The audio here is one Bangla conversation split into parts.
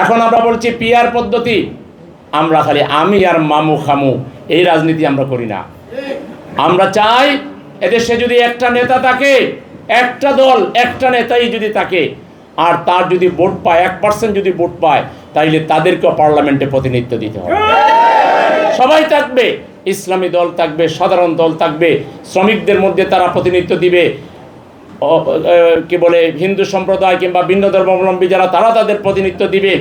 এখন আমরা বলছি পিয়ার পদ্ধতি। আমরা খালি আমি আর মামু খামু, এই রাজনীতি আমরা করি না। আমরা চাই এদেশে যদি একটা নেতা থাকে, একটা দল, একটা নেতাই যদি থাকে, আর তার যদি ভোট পায়, এক পার্সেন্ট যদি ভোট পায়, তাইলে তাদেরকেও পার্লামেন্টে প্রতিনিধিত্ব দিতে হবে। সবাই থাকবে, ইসলামী দল থাকবে, সাধারণ দল থাকবে, শ্রমিকদের মধ্যে তারা প্রতিনিধিত্ব দিবে। কি বলে, হিন্দু সম্প্রদায় কিংবা ভিন্ন ধর্মাবলম্বী যারা, তারা তাদের প্রতিনিধিত্ব দিবে।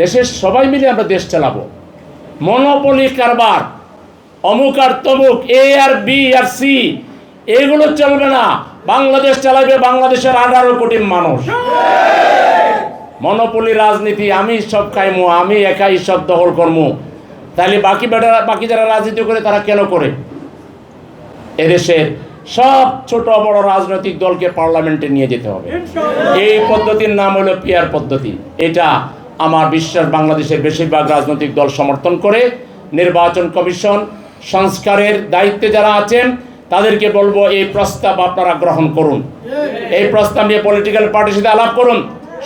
দেশের সবাই মিলে আমরা দেশ চালাবো। মনোপলি কারবার, অমুক আর তমুক, এ আর বি আর সি, এগুলো চলবে না। বাংলাদেশ চালাবে, বাংলাদেশের আঠারো কোটি মানুষ। মনোপলি রাজনীতি, আমি সব খাইমু, আমি একাই সব দখল করমু। তাহলে বাকি বেটা, বাকি যারা রাজনীতি করে, তারা কেন করে? এদেশের সব ছোট বড় রাজনৈতিক দলকে পার্লামেন্টে নিয়ে যেতে হবে। এই পদ্ধতির নাম হলো পিয়ার পদ্ধতি। এটা আমার বিশ্বাস বাংলাদেশের বেশিরভাগ রাজনৈতিক দল সমর্থন করে। নির্বাচন কমিশন সংস্কারের দায়িত্বে যারা আছেন তাদেরকে বলব এই প্রস্তাব আপনারা গ্রহণ করুন। এই প্রস্তাব নিয়ে পলিটিক্যাল পার্টির সাথে আলাপ করুন।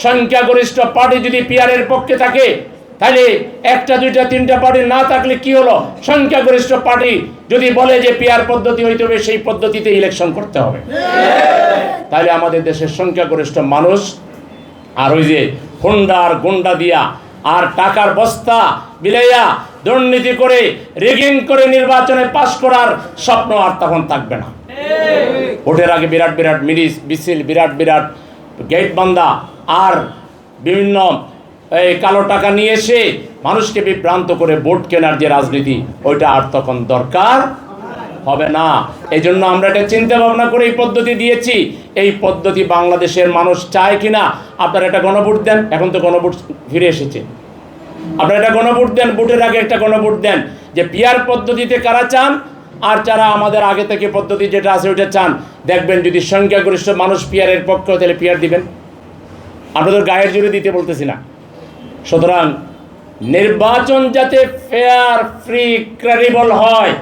সংখ্যাগরিষ্ঠ পার্টি যদি পিয়ারের পক্ষে থাকে তাহলে একটা, দুইটা, তিনটা পার্টি না থাকলে কি হলো? সংখ্যাগরিষ্ঠ পার্টি যদি বলে যে পিয়ার পদ্ধতি হইতে হবে, সেই পদ্ধতিতে ইলেকশন করতে হবে। তাহলে আমাদের দেশের সংখ্যাগরিষ্ঠ মানুষ আর ওই যে হুন্ডার গুন্ডা দিয়া আর টাকার বস্তা বিলাইয়া দুর্নীতি করে রেগিং করে নির্বাচনে পাশ করার স্বপ্ন আর তখন থাকবে না। ভোটের আগে বিরাট বিরাট মিরিস মিছিল, বিরাট বিরাট গেট বান্ধা আর বিভিন্ন এই কালো টাকা নিয়ে এসে মানুষকে বিভ্রান্ত করে ভোট কেনার যে রাজনীতি, ওইটা আর তখন দরকার হবে না। এই জন্য আমরা এটা চিন্তা ভাবনা করে এই পদ্ধতি দিয়েছি। এই পদ্ধতি বাংলাদেশের মানুষ চায় কিনা, আপনারা এটা গণভোট দেন, এখন তো গণভোট ফিরে এসেছে। আপনারা এটা গণভোট দেন, ভোটের আগে একটা গণভোট দেন, যে পিয়ার পদ্ধতিতে কারা চান, আর যারা আমাদের আগে থেকে পদ্ধতি যেটা আছে ওইটা চান। দেখবেন যদি সংখ্যাগরিষ্ঠ মানুষ পিয়ারের পক্ষ, তাহলে পিয়ার দিবেন। আপনাদের গায়ের জোরে দিতে বলতেছি না। সুতরাং নির্বাচন যাতে ফেয়ার ফ্রি ক্রেডিবল হয়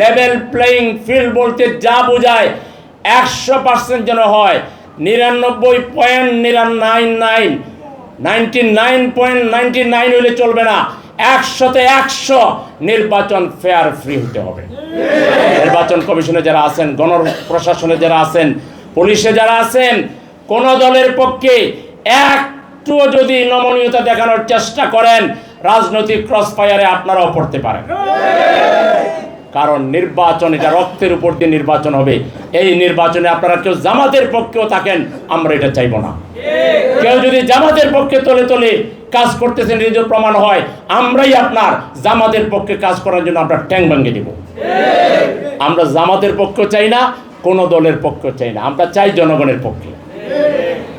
লেভেল প্লেয়িং ফিল্ড বলতে যা বোঝায়, একশো পার্সেন্ট যেন হয়। নিরানব্বই point নিরান nine ninety nine point ninety nine হলে চলবে না। একশোতে একশো নির্বাচন ফেয়ার ফ্রি হতে হবে। নির্বাচন কমিশনে যারা আছেন গণ প্রশাসনে যারা আছেন, পুলিশে যারা আছেন, কোন দলের পক্ষে একটুও যদি নমনীয়তা দেখানোর চেষ্টা করেন, রাজনৈতিক ক্রস ফায়ারে আপনারাও পড়তে পারেন। কারণ নির্বাচন, এটা রক্তের উপর দিয়ে নির্বাচন হবে। এই নির্বাচনে আপনারা কেউ জামাতের পক্ষেও থাকেন, আমরা এটা চাইব না। কেউ যদি জামাতের পক্ষে তলে তলে কাজ করতেছেন যদি প্রমাণ হয়, আমরাই আপনার জামাতের পক্ষে কাজ করার জন্য আমরা ট্যাং ভেঙে দেব। আমরা জামাতের পক্ষ চাই না, কোনো দলের পক্ষ চাই না। আমরা চাই জনগণের পক্ষে।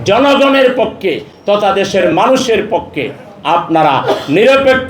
জনগণের পক্ষে তথা দেশের মানুষের পক্ষে আপনারা নিরপেক্ষ